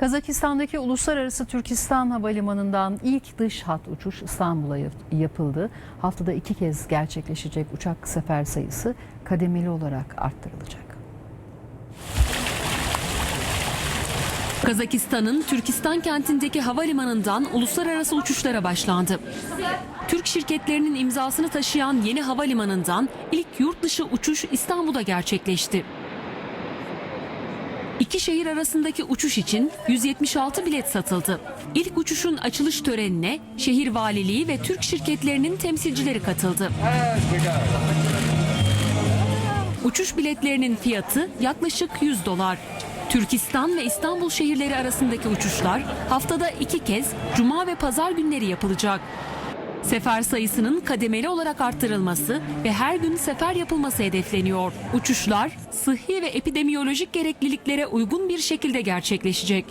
Kazakistan'daki Uluslararası Türkistan Havalimanı'ndan ilk dış hat uçuş İstanbul'a yap- yapıldı. Haftada iki kez gerçekleşecek uçak sefer sayısı kademeli olarak arttırılacak. Kazakistan'ın Türkistan kentindeki havalimanından uluslararası uçuşlara başlandı. Türk şirketlerinin imzasını taşıyan yeni havalimanından ilk yurt dışı uçuş İstanbul'da gerçekleşti. İki şehir arasındaki uçuş için 176 bilet satıldı. İlk uçuşun açılış törenine şehir valiliği ve Türk şirketlerinin temsilcileri katıldı. Uçuş biletlerinin fiyatı yaklaşık 100 dolar. Türkistan ve İstanbul şehirleri arasındaki uçuşlar haftada iki kez cuma ve pazar günleri yapılacak. Sefer sayısının kademeli olarak arttırılması ve her gün sefer yapılması hedefleniyor. Uçuşlar sıhhi ve epidemiyolojik gerekliliklere uygun bir şekilde gerçekleşecek.